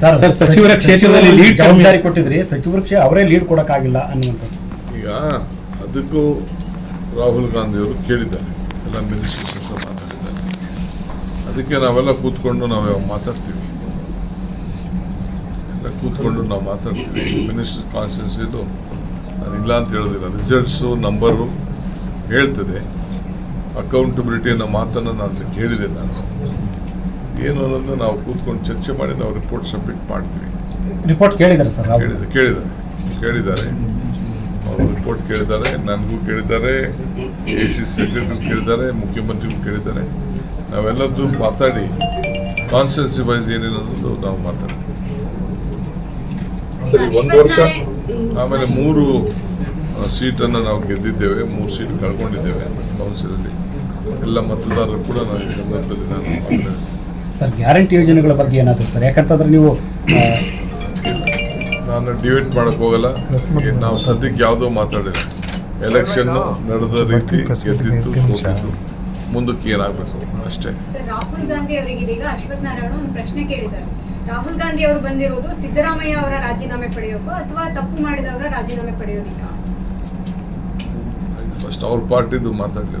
Sir sir, ಸಚಿವರ ಕ್ಷೇತ್ರದಲ್ಲಿ lead ಜವಾಬ್ದಾರಿ ಕೊಟ್ಟಿದ್ರಿ ಸಚಿವರ ಕ್ಷೇತ್ರ ಅವರೇ ಲೀಡ್ ಕೊಡಕ್ಕಾಗಿಲ್ಲ ಅನ್ನುವಂಥದ್ದು. ಈಗ ಅದಕ್ಕೂ ರಾಹುಲ್ ಗಾಂಧಿಯವರು ಕೇಳಿದ್ದಾರೆ. ಎಲ್ಲ ಮಿನಿಸ್ಟರ್ಸ್ ಹತ್ರ ಮಾತಾಡಿದ್ದಾರೆ. ಅದಕ್ಕೆ ನಾವೆಲ್ಲ ಕೂತ್ಕೊಂಡು ನಾವು ಮಾತಾಡ್ತೀವಿ? ಎಲ್ಲ ಕೂತ್ಕೊಂಡು ನಾವು ಮಾತಾಡ್ತೀವಿ. ಮಿನಿಸ್ಟರ್ ಕಾನ್ಸ್ಟಿಟ್ಯೂನ್ಸಿದು ನಾನು ಇಲ್ಲ ಅಂತ ಹೇಳೋದಿಲ್ಲ. ರಿಸಲ್ಟ್ಸು ನಂಬರು ಹೇಳ್ತದೆ. ಅಕೌಂಟಬಿಲಿಟಿ ಅನ್ನೋ ಮಾತನ್ನು ನಾನು ಕೇಳಿದೆ ನಾನು. ಏನು ಅನ್ನೋದನ್ನ ನಾವು ಕೂತ್ಕೊಂಡು ಚರ್ಚೆ ಮಾಡಿ ನಾವು ರಿಪೋರ್ಟ್ ಸಬ್ಮಿಟ್ ಮಾಡ್ತೀವಿ. ರಿಪೋರ್ಟ್ ಕೇಳಿದ್ದಾರೆ ಸರ್ ಕೇಳಿದ ಕೇಳಿದ್ದಾರೆ ಕೇಳಿದ್ದಾರೆ ಅವರು ರಿಪೋರ್ಟ್ ಕೇಳಿದ್ದಾರೆ ನನಗೂ ಕೇಳಿದ್ದಾರೆ ಎ ಸಿ ಸೆಕ್ರೆಟರಿ ಕೇಳಿದ್ದಾರೆ ಮುಖ್ಯಮಂತ್ರಿಗೂ ಕೇಳಿದ್ದಾರೆ. ನಾವೆಲ್ಲದ್ದು ಮಾತಾಡಿ ಕಾನ್ಸ್ಟಿಟ್ಯೂನ್ಸಿ ವೈಸ್ ಏನೇನು ಅನ್ನೋದು ನಾವು ಮಾತಾಡ್ತೀವಿ. ಸರಿ ಒಂದು ವರ್ಷ. ಆಮೇಲೆ ಮೂರು ಸೀಟನ್ನು ನಾವು ಗೆದ್ದಿದ್ದೇವೆ ಮೂರು ಸೀಟ್ ಕಳ್ಕೊಂಡಿದ್ದೇವೆ ಕೌನ್ಸಿಲಲ್ಲಿ ಎಲ್ಲ ಮತದಾರರು ಕೂಡ ನಾನು ಈ ಸಂದರ್ಭದಲ್ಲಿ ನಾನು ಸರ್ ಗ್ಯಾರಂಟಿ ಯೋಜನೆಗಳ ಬಗ್ಗೆ ಏನಾದರೂ ಸರ್? ಯಾಕಂತಂದ್ರೆ ನೀವು ನಾನು ಡಿಬೇಟ್ ಮಾಡಕ್ ಹೋಗಲ್ಲ. ಈಗ ನಾವು ಸದ್ಯಕ್ಕೆ ಯಾವುದೋ ಮಾತಾಡಿಲ್ಲ. ಎಲೆಕ್ಷನ್ ನಡೆದ ರೀತಿ ಮುಂದಕ್ಕೆ ಏನಾಗಬೇಕು ಅಷ್ಟೇ. ಸರ್ ರಾಹುಲ್ ಗಾಂಧಿ ಅವರಿಗೆ ಇದೀಗ ಅಶ್ವಥ್ ನಾರಾಯಣ ಒಂದು ಪ್ರಶ್ನೆ ಕೇಳಿದ್ದಾರೆ. ರಾಹುಲ್ ಗಾಂಧಿ ಅವರು ಬಂದಿರೋದು ಸಿದ್ದರಾಮಯ್ಯ ಅವರ ರಾಜೀನಾಮೆ ಪಡೆಯೋಕೋ ಅಥವಾ ತಪ್ಪು ಮಾಡಿದವರ ರಾಜೀನಾಮೆ ಪಡೆಯೋದಿಕ್ಕ? ಫಸ್ಟ್ ಅವ್ರ ಪಾರ್ಟಿದು ಮಾತಾಡಲಿ